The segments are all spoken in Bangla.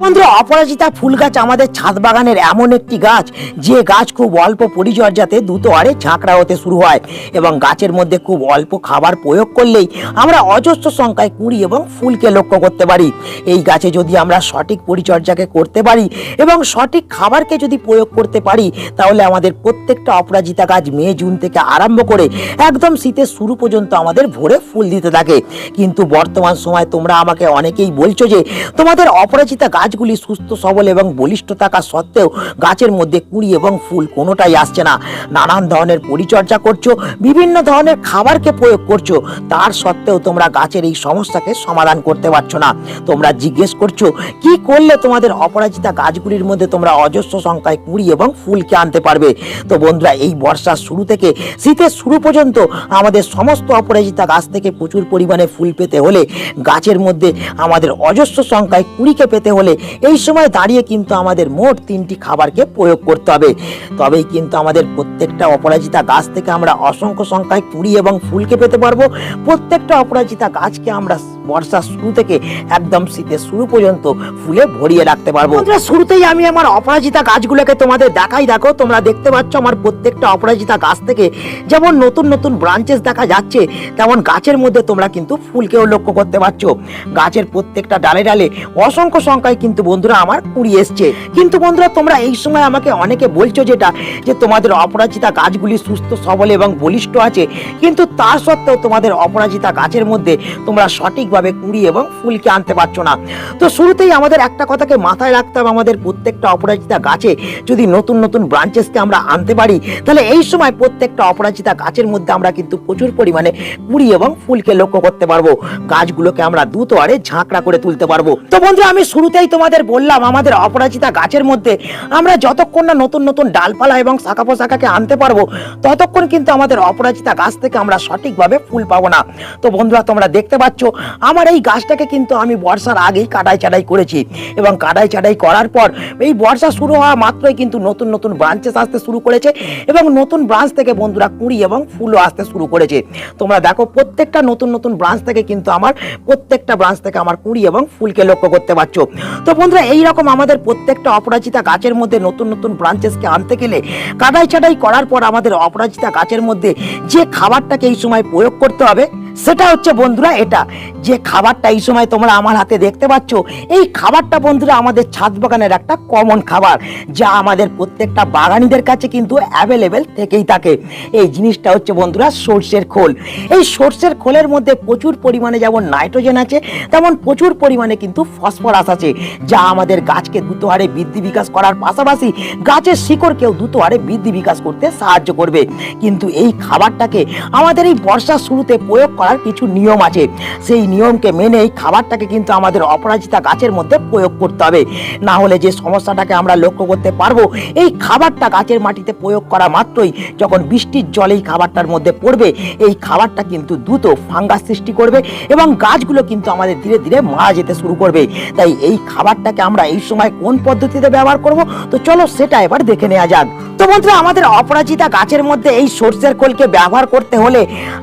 বন্ধুরা, অপরাজিতা ফুল গাছ আমাদের ছাদ বাগানের এমন একটি গাছ, যে গাছ খুব অল্প পরিচর্যাতে দ্রুত হারে ঝাঁকড়া হতে শুরু হয় এবং গাছের মধ্যে খুব অল্প খাবার প্রয়োগ করলেই আমরা অজস্র সংখ্যায় কুড়ি এবং ফুলকে লক্ষ্য করতে পারি। এই গাছে যদি আমরা সঠিক পরিচর্যাকে করতে পারি এবং সঠিক খাবারকে যদি প্রয়োগ করতে পারি, তাহলে আমাদের প্রত্যেকটা অপরাজিতা গাছ মে, জুন থেকে আরম্ভ করে একদম শীতের শুরু পর্যন্ত আমাদের ভোরে ফুল দিতে থাকে। কিন্তু বর্তমান সময় তোমরা আমাকে অনেকেই বলছো যে তোমাদের অপরাজিতা গাছগুলি সুস্থ, সবল এবং বলিষ্ঠ থাকা সত্ত্বেও গাছের মধ্যে কুড়ি এবং ফুল কোনোটাই আসছে না। নানান ধরনের পরিচর্যা করছ, বিভিন্ন ধরনের খাবারকে প্রয়োগ করছ, তার সত্ত্বেও তোমরা গাছের এই সমস্যাকে সমাধান করতে পারছ না। তোমরা জিজ্ঞেস করছ, কি করলে তোমাদের অপরাজিতা গাছগুলির মধ্যে তোমরা অজস্র সংখ্যায় কুড়ি এবং ফুলকে আনতে পারবে? তো বন্ধুরা, এই বর্ষার শুরু থেকে শীতের শুরু পর্যন্ত আমাদের সমস্ত অপরাজিতা গাছ থেকে প্রচুর পরিমাণে ফুল পেতে হলে, গাছের মধ্যে আমাদের অজস্র সংখ্যায় কুড়িকে পেতে হলে এই সময় দাঁড়িয়ে কিন্তু আমাদের মোট তিনটি খাবারকে প্রয়োগ করতে হবে। তবেই কিন্তু আমাদের প্রত্যেকটা অপরাজিতা গাছ থেকে আমরা অসংখ্য সংখ্যায় কুড়ি এবং ফুলকে পেতে পারব। প্রত্যেকটা অপরাজিতা গাছকে আমরা বর্ষার শুরু থেকে একদম শীতের শুরু পর্যন্ত ফুলে ভরিয়ে রাখতে পারব। শুরুতেই আমি আমার অপরাজিতা গাছগুলোকে তোমাদের দেখাই। দেখো, তোমরা দেখতে পাচ্ছ আমার প্রত্যেকটা অপরাজিতা গাছ থেকে যেমন নতুন নতুন ব্রাঞ্চেস দেখা যাচ্ছে, তেমন গাছের মধ্যে তোমরা কিন্তু ফুলকেও লক্ষ্য করতে পারছ। গাছের প্রত্যেকটা ডালে ডালে অসংখ্য সংখ্যায় কিন্তু বন্ধুরা আমার কুড়ি এসছে। কিন্তু বন্ধুরা, তোমরা এই সময় আমাকে অনেকে বলছো যেটা, যে তোমাদের অপরাজিতা গাছগুলি সুস্থ, সবল এবং বলিষ্ঠ আছে। কিন্তু তা সত্ত্বেও তোমাদের অপরাজিতা গাছের মধ্যে তোমরা সঠিকভাবে কুড়ি এবং ফুলকে আনতে পারছ না। তো শুরুতেই আমাদের একটা কথাকে মাথায় রাখতে হবে আমাদের প্রত্যেকটা অপরাজিতা গাছে। যদি নতুন নতুন ব্রাঞ্চেসকে আমরা আনতে পারি, তাহলে এই সময় প্রত্যেকটা অপরাজিতা গাছের মধ্যে আমরা কিন্তু প্রচুর পরিমাণে কুড়ি এবং ফুলকে লক্ষ্য করতে পারব। গাছগুলোকে আমরা দ্রুত আরে ঝাঁকড়া করে তুলতে পারব। তো বন্ধু আমি শুরুতেই তোমাদের বললাম, আমাদের অপরাজিতা গাছের মধ্যে আমরা যতক্ষণ না নতুন নতুন ডালপালা এবং শাখা পোশাখাকে আনতে পারব, ততক্ষণ কিন্তু আমাদের অপরাজিতা গাছ থেকে আমরা সঠিকভাবে ফুল পাবো না। তো বন্ধুরা, তোমরা দেখতে পাচ্ছ আমার এই গাছটাকে কিন্তু আমি বর্ষার আগেই কাটাই চাটাই করেছি। এবং কাটাই চাটাই করার পর এই বর্ষা শুরু হওয়া মাত্রই কিন্তু নতুন নতুন ব্রাঞ্চেস আসতে শুরু করেছে এবং নতুন ব্রাঞ্চ থেকে বন্ধুরা কুড়ি এবং ফুলও আসতে শুরু করেছে। তোমরা দেখো প্রত্যেকটা নতুন নতুন ব্রাঞ্চ থেকে কিন্তু আমার প্রত্যেকটা ব্রাঞ্চ থেকে আমার কুড়ি এবং ফুলকে লক্ষ্য করতে পারছ। তো বন্ধুরা, এইরকম আমাদের প্রত্যেকটা অপরাজিতা গাছের মধ্যে নতুন নতুন ব্রাঞ্চেসকে আনতে গেলে কাটাই ছাটাই করার পর আমাদের অপরাজিতা গাছের মধ্যে যে খাবারটাকে এই সময় প্রয়োগ করতে হবে সেটা হচ্ছে বন্ধুরা এটা, যে খাবারটা এই সময় তোমরা আমার হাতে দেখতে পাচ্ছ, এই খাবারটা বন্ধুরা আমাদের ছাদ বাগানের একটা কমন খাবার, যা আমাদের প্রত্যেকটা বাগানিদের কাছে কিন্তু অ্যাভেলেবেল থেকেই থাকে। এই জিনিসটা হচ্ছে বন্ধুরা সর্ষের খোল। এই সর্ষের খোলের মধ্যে প্রচুর পরিমাণে যেমন নাইট্রোজেন আছে, তেমন প্রচুর পরিমাণে কিন্তু ফসফরাস আছে, যা আমাদের গাছকে দ্রুত হারে বৃদ্ধি বিকাশ করার পাশাপাশি গাছের শিকড়কেও দ্রুত হারে বৃদ্ধি বিকাশ করতে সাহায্য করবে। কিন্তু এই খাবারটাকে আমাদের এই বর্ষার শুরুতে প্রয়োগ করার কিছু নিয়ম আছে। সেই নিয়মকে মেনে এই খাবারটাকে কিন্তু আমাদের অপরাজিতা গাছের মধ্যে প্রয়োগ করতে হবে। না হলে যে সমস্যাটাকে আমরা লক্ষ্য করতে পারব, এই খাবারটা গাছের মাটিতে প্রয়োগ করা মাত্রই যখন বৃষ্টির জল এই খাবারটার মধ্যে পড়বে, এই খাবারটা কিন্তু দ্রুত ফাঙ্গাস সৃষ্টি করবে এবং গাছগুলো কিন্তু আমাদের ধীরে ধীরে মারা যেতে শুরু করবে। তাই এই খাবারটাকে আমরা এই সময় কোন পদ্ধতিতে ব্যবহার করব? তো চলো সেটা এবার দেখে নেওয়া যাক। তো বন্ধুরা, আমাদের অপরাজিতা গাছের মধ্যে এই সর্ষের খোলকে ব্যবহার করতে হলে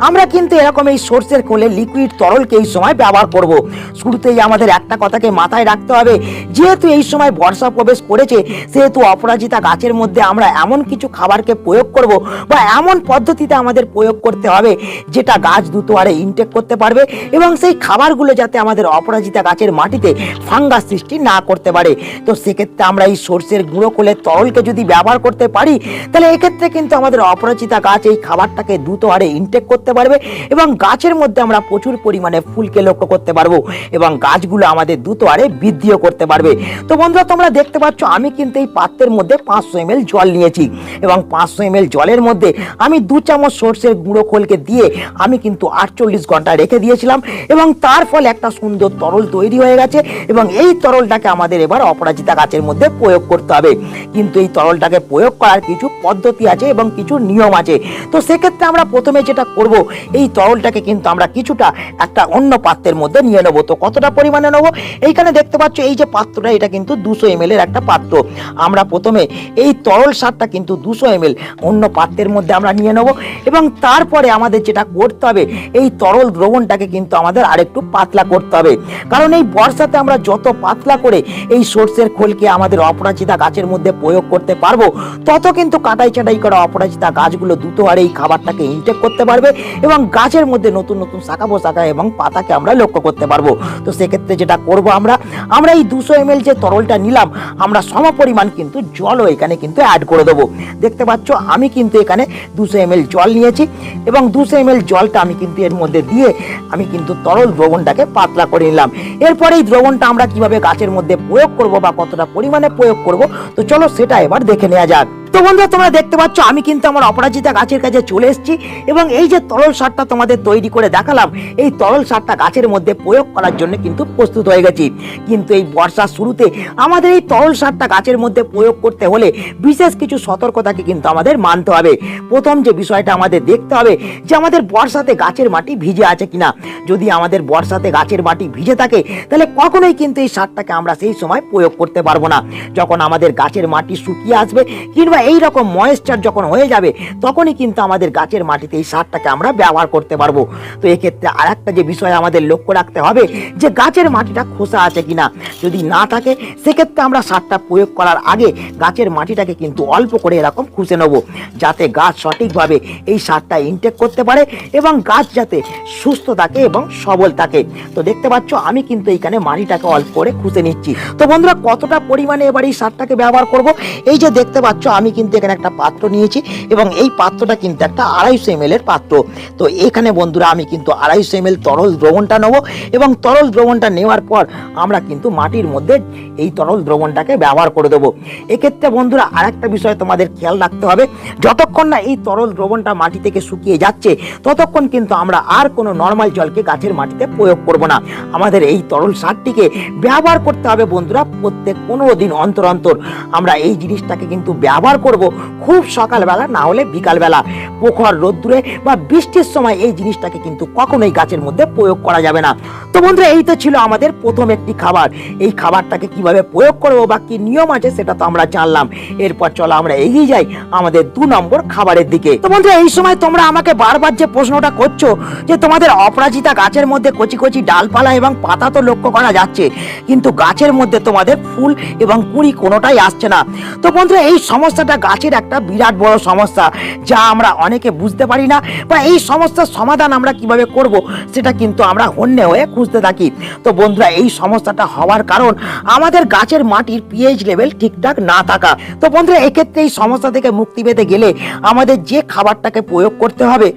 আমরা কিন্তু এরকম এই সর্ষের খোলে লিকুইড তরলকে এই সময় ব্যবহার করব। শুরুতেই আমাদের একটা কথাকে মাথায় রাখতে হবে, যেহেতু এই সময় বর্ষা প্রবেশ করেছে, সেহেতু অপরাজিতা গাছের মধ্যে আমরা এমন কিছু খাবারকে প্রয়োগ করব বা এমন পদ্ধতিতে আমাদের প্রয়োগ করতে হবে, যেটা গাছ দ্রুত হারে ইনটেক করতে পারবে এবং সেই খাবারগুলো যাতে আমাদের অপরাজিতা গাছের মাটিতে ফাঙ্গাস সৃষ্টি না করতে পারে। তো সেক্ষেত্রে আমরা এই সর্ষের গুঁড়ো কোলের তরলকে যদি ব্যবহার করতে পারি, তাহলে এক্ষেত্রে কিন্তু আমাদের অপরাজিতা গাছ এই খাবারটাকে দ্রুত হারে ইনটেক করতে পারবে এবং গাছের মধ্যে আমরা প্রচুর পরিমাণে ফুলকে লক্ষ্য করতে পারব এবং গাছগুলো আমাদের দ্রুত আরে বৃদ্ধিও করতে পারবে। তো বন্ধুরা, তোমরা দেখতে পাচ্ছ, আমি কিন্তু এই পাত্রের মধ্যে পাঁচশো এম জল নিয়েছি এবং পাঁচশো এম জলের মধ্যে আমি দু চামচ সর্ষের গুঁড়ো খোলকে দিয়ে আমি কিন্তু আটচল্লিশ ঘণ্টা রেখে দিয়েছিলাম এবং তার ফলে একটা সুন্দর তরল তৈরি হয়ে গেছে এবং এই তরলটাকে আমাদের এবার অপরাজিতা গাছের মধ্যে প্রয়োগ করতে হবে। কিন্তু এই তরলটাকে প্রয়োগ করার কিছু পদ্ধতি আছে এবং কিছু নিয়ম আছে। তো সেক্ষেত্রে আমরা প্রথমে যেটা করব, এই তরলটাকে কিন্তু আমরা কিছুটা একটা অন্য পাত্রের মধ্যে নিয়ে নেব। তো কতটা পরিমাণে নেব? এইখানে দেখতে পাচ্ছ, এই যে পাত্রটা, এটা কিন্তু দুশো এম এর একটা পাত্র। আমরা প্রথমে এই তরল সারটা কিন্তু দুশো এম অন্য পাত্রের মধ্যে আমরা নিয়ে নেব। এবং তারপরে আমাদের যেটা করতে হবে, এই তরল দ্রবণটাকে কিন্তু আমাদের আরেকটু পাতলা করতে হবে। কারণ এই বর্ষাতে আমরা যত পাতলা করে এই সর্ষের খোলকে আমাদের অপরাজিতা গাছের মধ্যে প্রয়োগ করতে পারব, তত কিন্তু কাটাই ছাটাই করা অপরাজিতা গাছগুলো দ্রুত হারে এই খাবারটাকে ইনটেক করতে পারবে। এবং গাছের মধ্যে নতুন নতুন শাখা পোশাখা এবং পাতাকে আমরা লক্ষ্য করতে পারব। তো সেক্ষেত্রে যেটা করব আমরা আমরা এই দুশো এম যে তরলটা নিলাম, আমরা সম পরিমাণ কিন্তু জলও এখানে কিন্তু অ্যাড করে দেবো। দেখতে পাচ্ছ, আমি কিন্তু এখানে দুশো এম জল নিয়েছি এবং দুশো এম জলটা আমি কিন্তু এর মধ্যে দিয়ে আমি কিন্তু তরল দ্রবণটাকে পাতলা করে নিলাম। এরপরে এই দ্রবণটা আমরা কীভাবে গাছের মধ্যে প্রয়োগ করব বা কতটা পরিমাণে প্রয়োগ করব, তো চলো সেটা এবার দেখে নেওয়া যাক। তো বন্ধুরা, তোমরা দেখতে পাচ্ছ, আমি কিন্তু আমার অপরাজিতা গাছের কাছে চলে এসেছি এবং এই যে তরল সারটা তোমাদের তৈরি করে দেখালাম, এই তরল সারটা গাছের মধ্যে প্রয়োগ করার জন্য কিন্তু প্রস্তুত হয়ে গেছি। কিন্তু এই বর্ষার শুরুতে আমাদের এই তরল সারটা গাছের মধ্যে প্রয়োগ করতে হলে বিশেষ কিছু সতর্কতাকে কিন্তু আমাদের মানতে হবে। প্রথম যে বিষয়টা আমাদের দেখতে হবে, যে আমাদের বর্ষাতে গাছের মাটি ভিজে আছে কিনা। যদি আমাদের বর্ষাতে গাছের মাটি ভিজে থাকে, তাহলে কখনোই কিন্তু এই সারটাকে আমরা সেই সময় প্রয়োগ করতে পারব না। যখন আমাদের গাছের মাটি শুকিয়ে আসবে কিংবা এই রকম ময়েশ্চার যখন হয়ে যাবে, তখনই কিন্তু আমাদের গাছের মাটিতে এই সারটাকে আমরা ব্যবহার করতে পারব। তো এক্ষেত্রে আর একটা যে বিষয় আমাদের লক্ষ্য রাখতে হবে, যে গাছের মাটিটা খোসা আছে কিনা যদি না থাকে, সেক্ষেত্রে আমরা সারটা প্রয়োগ করার আগে গাছের মাটিটাকে কিন্তু অল্প করে এরকম খুঁজে নেব, যাতে গাছ সঠিকভাবে এই সারটা ইনটেক করতে পারে এবং গাছ যাতে সুস্থ থাকে এবং সবল থাকে। তো দেখতে পাচ্ছ, আমি কিন্তু এখানে মাটিটাকে অল্প করে খুঁজে নিচ্ছি। তো বন্ধুরা, কতটা পরিমাণে এবার এই সারটাকে ব্যবহার করব? এই যে দেখতে পাচ্ছ, আমি কিন্তু এখানে একটা পাত্র নিয়েছি এবং এই পাত্রটা কিন্তু একটা আড়াইশো এম এর পাত্র। তো এখানে বন্ধুরা আমি কিন্তু আড়াইশো এম তরল দ্রবণটা নেব এবং তরল দ্রবণটা নেওয়ার পর আমরা কিন্তু মাটির মধ্যে এই তরল দ্রবণটাকে ব্যবহার করে দেবো। এক্ষেত্রে বন্ধুরা আরেকটা বিষয় তোমাদের খেয়াল রাখতে হবে, যতক্ষণ না এই তরল দ্রবণটা মাটি থেকে শুকিয়ে যাচ্ছে, ততক্ষণ কিন্তু আমরা আর কোনো নর্মাল জলকে গাছের মাটিতে প্রয়োগ করব না। আমাদের এই তরল সারটিকে ব্যবহার করতে হবে বন্ধুরা প্রত্যেক পনেরো দিন অন্তর অন্তর। আমরা এই জিনিসটাকে কিন্তু ব্যবহার করব খুব সকালবেলা, না হলে বিকালবেলা। পোখর রোদ্দুরে বা বৃষ্টির সময় এই জিনিসটাকে কিন্তু কখনোই গাছের মধ্যে প্রয়োগ করা যাবে না। তো বন্ধুরা, এই তো ছিল আমাদের প্রথম একটি খাবার। এই খাবারটাকে কীভাবে প্রয়োগ করব বা কি নিয়ম আছে সেটা তো আমরা জানলাম। এরপর চলো আমরা এগিয়ে যাই আমাদের দু নম্বর খাবারের দিকে। তো বন্ধুরা, এই সময় তোমরা আমাকে বারবার যে প্রশ্নটা করছ যে তোমাদের অপরাজিতা গাছের মধ্যে কচি কচি ডালপালা এবং পাতা তো লক্ষ্য করা যাচ্ছে, কিন্তু গাছের মধ্যে তোমাদের ফুল এবং কুড়ি কোনোটাই আসছে না। তো বন্ধুরা, এই সমস্যাটা গাছের একটা বিরাট বড় সমস্যা, যা আমরা অনেকে বুঝতে পারি না, বা এই সমস্যার সমাধান আমরা কীভাবে করব, সেটা কিন্তু আমরা হন্যে হয়ে খুঁজতে থাকি। তো বন্ধুরা, এই সমস্যাটা হওয়ার কারণ আমাদের গাছের মাটির পিএইচ লেভেল ঠিকঠাক না থাকা। তো বন্ধুরা, এক্ষেত্রে এই সমস্যা থেকে মুক্তি পেতে গেলে আমাদের যে খাবারটাকে প্রয়োগ করতে হবে,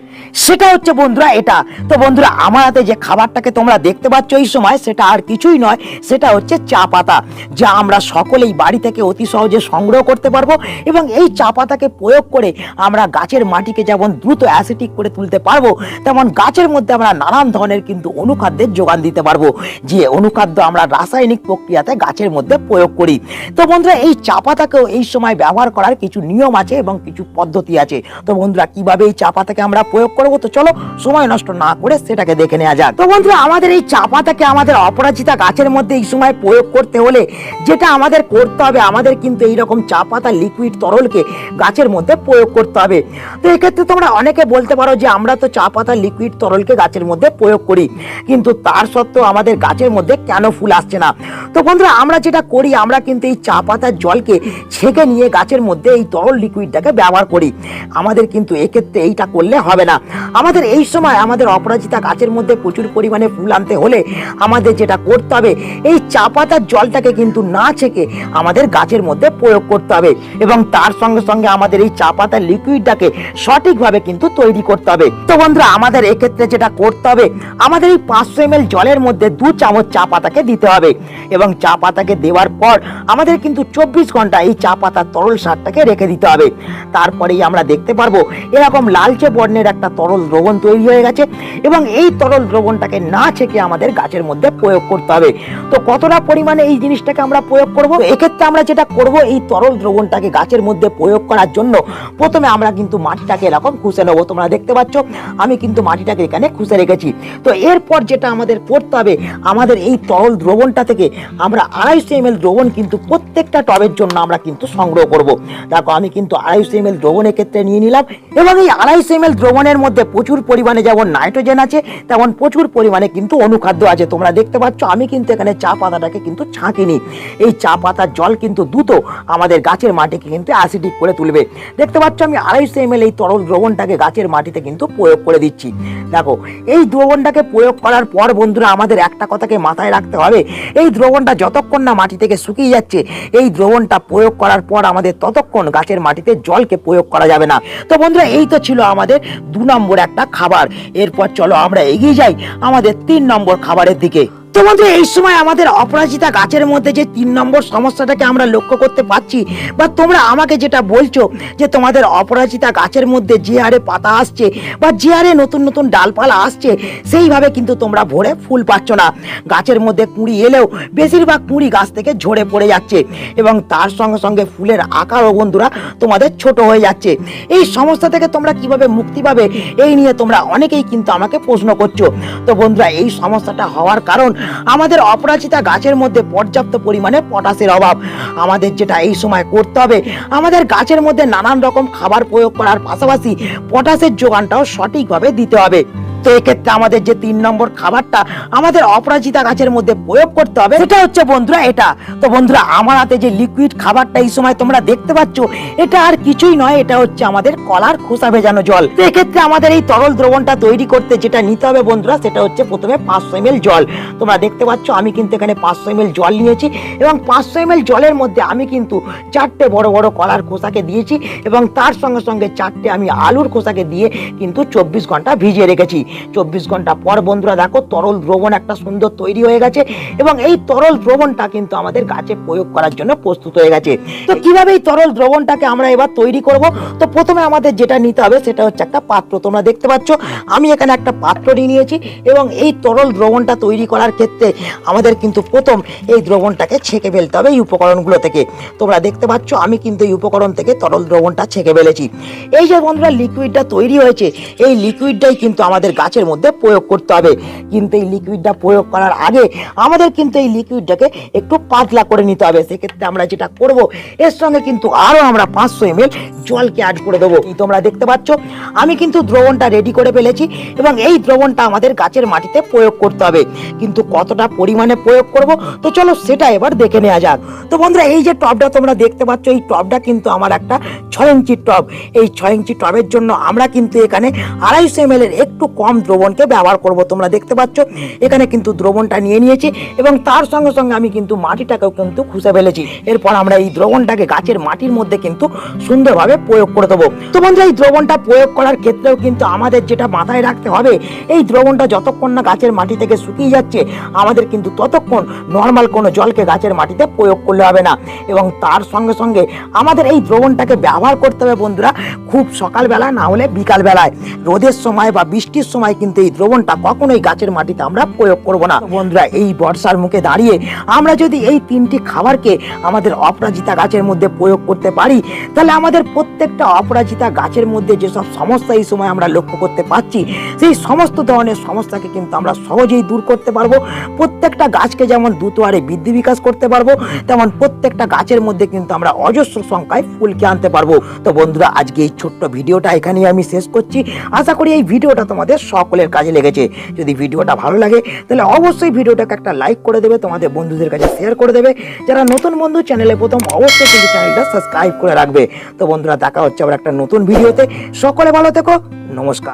সেটা হচ্ছে বন্ধুরা এটা। তো বন্ধুরা, আমার হাতে যে খাবারটাকে তোমরা দেখতে পাচ্ছ এই সময়, সেটা আর কিছুই নয়, সেটা হচ্ছে চা পাতা, যা আমরা সকলেই বাড়ি থেকে অতি সহজে সংগ্রহ করতে পারব এবং এই চা পাতাকে প্রয়োগ করে আমরা গাছের মাটিকে যেমন দ্রুত অ্যাসিটিক করে তুলতে পারব, তেমন গাছের মধ্যে আমরা নানান ধরনের কিন্তু অনুখাদ্যের যোগান দিতে পারব, যে অনুখাদ্য আমরা রাসায়নিক প্রক্রিয়াতে গাছের মধ্যে প্রয়োগ করি। তো বন্ধুরা, এই চা পাতাকেও এই সময় ব্যবহার করার কিছু নিয়ম আছে এবং কিছু পদ্ধতি আছে। তো বন্ধুরা, কীভাবে এই চা পাতাকে আমরা প্রয়োগ করব? তো চলো, সময় নষ্ট না করে সেটাকে দেখে নেওয়া যাক। তো বন্ধুরা, আমাদের এই চা পাতাকে আমাদের অপরাজিতা গাছের মধ্যে এই সময় প্রয়োগ করতে হলে যেটা আমাদের করতে হবে, আমাদের কিন্তু এইরকম চা পাতা লিকুইড তরলকে গাছের মধ্যে প্রয়োগ করতে হবে। তো এক্ষেত্রে তোমরা অনেকে বলতে পারো যে, আমরা তো চা পাতা লিকুইড তরলকে গাছের মধ্যে প্রয়োগ করি। কিন্তু তার সত্ত্বেও আমাদের গাছের মধ্যে কেন ফুল আসছে না? তো বন্ধুরা, আমরা যেটা করি, আমরা কিন্তু এই চা পাতার জলকে ছেঁকে নিয়ে গাছের মধ্যে এই তরল লিকুইডটাকে ব্যবহার করি। আমাদের কিন্তু এক্ষেত্রে এইটা করলে হবে না। আমাদের এই সময় আমাদের অপরাজিতা গাছের মধ্যে প্রচুর পরিমাণে ফুল আনতে হলে আমাদের যেটা করতে হবে, এই চা পাতার জলটাকে কিন্তু না ছেঁকে আমাদের গাছের মধ্যে প্রয়োগ করতে হবে। এবং তার সঙ্গে সঙ্গে আমাদের এই চা পাতার লিকুইডটাকে সঠিকভাবে কিন্তু তৈরি করতে হবে। তো বন্ধুরা, আমাদের এক্ষেত্রে যেটা করতে হবে, আমাদের এই পাঁচশো এম জলের মধ্যে দু চামচ চা পাতাকে দিতে হবে এবং চা পাতাকে দেওয়ার পর আমাদের কিন্তু চব্বিশ ঘণ্টা এই চা পাতার তরল সারটাকে রেখে দিতে হবে। তারপরেই আমরা দেখতে পারব, এরকম লালচে বর্ণের একটা তরল দ্রবণ তৈরি হয়ে গেছে এবং এই তরল দ্রবণটাকে না ছেঁকে আমাদের গাছের মধ্যে প্রয়োগ করতে হবে। তো কতটা পরিমাণে এই জিনিসটাকে আমরা প্রয়োগ করব? এক্ষেত্রে আমরা যেটা করব, এই তরল দ্রবণটাকে গাছের মধ্যে প্রয়োগ করার জন্য প্রথমে আমরা কিন্তু মাটিটাকে এরকম খুঁজে নেব। তোমরা দেখতে পাচ্ছ, আমি কিন্তু মাটিটাকে এখানে খুঁজে রেখেছি। তো এরপর যেটা আমাদের করতে হবে, আমাদের এই তরল দ্রবণটা থেকে আমরা আড়াইশো এম দ্রবণ কিন্তু প্রত্যেকটা টবের জন্য আমরা কিন্তু সংগ্রহ করব। দেখো, আমি কিন্তু আড়াইশো এম দ্রবণের ক্ষেত্রে নিয়ে নিলাম এবং এই আড়াইশো এম দ্রবণের মধ্যে প্রচুর পরিমাণে যেমন নাইট্রোজেন আছে, তেমন প্রচুর পরিমাণে কিন্তু অনুখাদ্য আছে। তোমরা দেখতে পাচ্ছ, আমি কিন্তু এখানে চা পাতাটাকে কিন্তু ছাঁকিনি। এই চা পাতার জল কিন্তু দ্রুত আমাদের গাছের মাটিকে কিন্তু অ্যাসিডিক করে তুলবে। দেখতে পাচ্ছ আমি আড়াইশো এম এই তরল দ্রবণটাকে গাছের মাটিতে কিন্তু প্রয়োগ করে দিচ্ছি। দেখো, এই দ্রবণটাকে প্রয়োগ করার পর বন্ধুরা আমাদের একটা কথাকে মাথায় রাখতে হবে। এই দ্রবণটা যতক্ষণ না মাটি থেকে শুকিয়ে যাচ্ছে, এই দ্রবণটা প্রয়োগ করার পর আমাদের ততক্ষণ গাছের মাটিতে জলকে প্রয়োগ করা যাবে না। তো বন্ধুরা, এই তো ছিল আমাদের দু নম্বর একটা খাবার। এরপর চলো আমরা এগিয়ে যাই আমাদের তিন নম্বর খাবারের দিকে। তো এই সময় আমাদের অপরাজিতা গাছের মধ্যে যে তিন নম্বর সমস্যাটাকে আমরা লক্ষ্য করতে পারছি, বা তোমরা আমাকে যেটা বলছো যে তোমাদের অপরাজিতা গাছের মধ্যে যে হারে পাতা আসছে, বা যে হারে নতুন নতুন ডালপালা আসছে, সেইভাবে কিন্তু তোমরা ভরে ফুল পাচ্ছ না। গাছের মধ্যে কুঁড়ি এলেও বেশিরভাগ কুঁড়ি গাছ থেকে ঝরে পড়ে যাচ্ছে এবং তার সঙ্গে সঙ্গে ফুলের আকারও বন্ধুরা তোমাদের ছোট হয়ে যাচ্ছে। এই সমস্যা থেকে তোমরা কীভাবে মুক্তি পাবে, এই নিয়ে তোমরা অনেকেই কিন্তু আমাকে প্রশ্ন করছ। তো বন্ধুরা, এই সমস্যাটা হওয়ার কারণ আমাদের অপরাজিতা গাছের মধ্যে পর্যাপ্ত পরিমাণে পটাশের অভাব। আমাদের যেটা এই সময় করতে হবে, আমাদের গাছের মধ্যে নানান রকম খাবার প্রয়োগ করার পাশাপাশি পটাশের যোগানটাও সঠিকভাবে দিতে হবে। তো এক্ষেত্রে আমাদের যে তিন নম্বর খাবারটা আমাদের অপরাজিতা গাছের মধ্যে প্রয়োগ করতে হবে, সেটা হচ্ছে বন্ধুরা এটা। তো বন্ধুরা, আমার হাতে যে লিকুইড খাবারটা এই সময় তোমরা দেখতে পাচ্ছ, এটা আর কিছুই নয়, এটা হচ্ছে আমাদের কলার খোসা ভেজানো জল। তো এক্ষেত্রে আমাদের এই তরল দ্রবণটা তৈরি করতে যেটা নিতে হবে বন্ধুরা, সেটা হচ্ছে প্রথমে পাঁচশো এম জল। তোমরা দেখতে পাচ্ছ, আমি কিন্তু এখানে পাঁচশো এম জল নিয়েছি এবং পাঁচশো এম জলের মধ্যে আমি কিন্তু চারটে বড় বড় কলার খোসাকে দিয়েছি এবং তার সঙ্গে সঙ্গে চারটে আমি আলুর খোসাকে দিয়ে কিন্তু চব্বিশ ঘণ্টা ভিজিয়ে রেখেছি। চব্বিশ ঘণ্টা পর বন্ধুরা দেখো তরল দ্রবণ একটা সুন্দর তৈরি হয়ে গেছে এবং এই তরল দ্রবণটা কিন্তু আমাদের গাছে প্রয়োগ করার জন্য প্রস্তুত হয়ে গেছে। তো কীভাবে এই তরল দ্রবণটাকে আমরা এবার তৈরি করব? তো প্রথমে আমাদের যেটা নিতে হবে সেটা হচ্ছে একটা পাত্র। তোমরা দেখতে পাচ্ছ, আমি এখানে একটা পাত্র নিয়ে নিয়েছি এবং এই তরল দ্রবণটা তৈরি করার ক্ষেত্রে আমাদের কিন্তু প্রথম এই দ্রবণটাকে ছেঁকে ফেলতে হবে এই উপকরণগুলো থেকে। তোমরা দেখতে পাচ্ছ, আমি কিন্তু এই উপকরণ থেকে তরল দ্রবণটা ছেঁকে ফেলেছি। এই যে বন্ধুরা লিকুইডটা তৈরি হয়েছে, এই লিকুইডটাই কিন্তু আমাদের গাছের মধ্যে প্রয়োগ করতে হবে। কিন্তু এই লিকুইডটা প্রয়োগ করার আগে আমাদের কিন্তু এই লিকুইডটাকে একটু পাতলা করে নিতে হবে। সেক্ষেত্রে আমরা যেটা করব, এর সঙ্গে কিন্তু আরও আমরা পাঁচশো এম জলকে অ্যাড করে দেবো। তোমরা দেখতে পাচ্ছ, আমি কিন্তু দ্রবণটা রেডি করে ফেলেছি এবং এই দ্রবণটা আমাদের গাছের মাটিতে প্রয়োগ করতে হবে। কিন্তু কতটা পরিমাণে প্রয়োগ করব, তো চলো সেটা এবার দেখে নেওয়া যাক। তো বন্ধুরা, এই যে টবটা তোমরা দেখতে পাচ্ছ, এই টবটা কিন্তু আমার একটা ছয় ইঞ্চির টব। এই ছয় ইঞ্চি টবের জন্য আমরা কিন্তু এখানে আড়াইশো এম একটু কম দ্রবণকে ব্যবহার করব। তোমরা দেখতে পাচ্ছ, এখানে কিন্তু দ্রবণটা নিয়ে নিয়েছি এবং তার সঙ্গে সঙ্গে আমি কিন্তু মাটিটাকেও কিন্তু খুঁজে ফেলেছি। এরপর আমরা এই দ্রবণটাকে গাছের মাটির মধ্যে কিন্তু সুন্দরভাবে প্রয়োগ করে দেবো। তো বন্ধুরা, এই দ্রবণটা প্রয়োগ করার ক্ষেত্রেও কিন্তু আমাদের যেটা মাথায় রাখতে হবে, এই দ্রবণটা যতক্ষণ না গাছের মাটি থেকে শুকিয়ে যাচ্ছে, আমাদের কিন্তু ততক্ষণ নর্মাল কোনো জলকে গাছের মাটিতে প্রয়োগ করলে হবে না। এবং তার সঙ্গে সঙ্গে আমাদের এই দ্রবণটাকে ব্যবহার করতে হবে বন্ধুরা, খুব সকালবেলা না হলে বিকালবেলায়। রোদের সময় বা বৃষ্টির সময় কিন্তু এই দ্রবণটা কখনোই গাছের মাটিতে আমরা প্রয়োগ করব না। বন্ধুরা, এই বর্ষার মুখে দাঁড়িয়ে আমরা যদি এই তিনটি খাবারকে আমাদের অপরাজিতা গাছের মধ্যে প্রয়োগ করতে পারি, তাহলে আমাদের প্রত্যেকটা অপরাজিতা গাছের মধ্যে যেসব সমস্যা এই সময় আমরা লক্ষ্য করতে পারছি, সেই সমস্ত ধরনের সমস্যাকে কিন্তু আমরা সহজেই দূর করতে পারব। প্রত্যেকটা গাছকে যেমন দ্রুত হারে বৃদ্ধি বিকাশ করতে পারব, তেমন প্রত্যেকটা গাছের মধ্যে কিন্তু আমরা অজস্র সংখ্যায় ফুলকে আনতে পারব। তো বন্ধুরা, আজকে এই ছোট্ট ভিডিওটা এখানেই আমি শেষ করছি। আশা করি এই ভিডিওটা তোমাদের সকলের কাজে লেগেছে। যদি ভিডিওটা ভালো লাগে, তাহলে অবশ্যই ভিডিওটাকে একটা লাইক করে দেবে, তোমাদের বন্ধুদের কাছে শেয়ার করে দেবে। যারা নতুন বন্ধু চ্যানেলে প্রথম, অবশ্যই কিন্তু চ্যানেলটা সাবস্ক্রাইব করে রাখবে। তো বন্ধুরা, দেখা হচ্ছে আবার একটা নতুন ভিডিওতে সকলে ভালো থেকো, নমস্কার।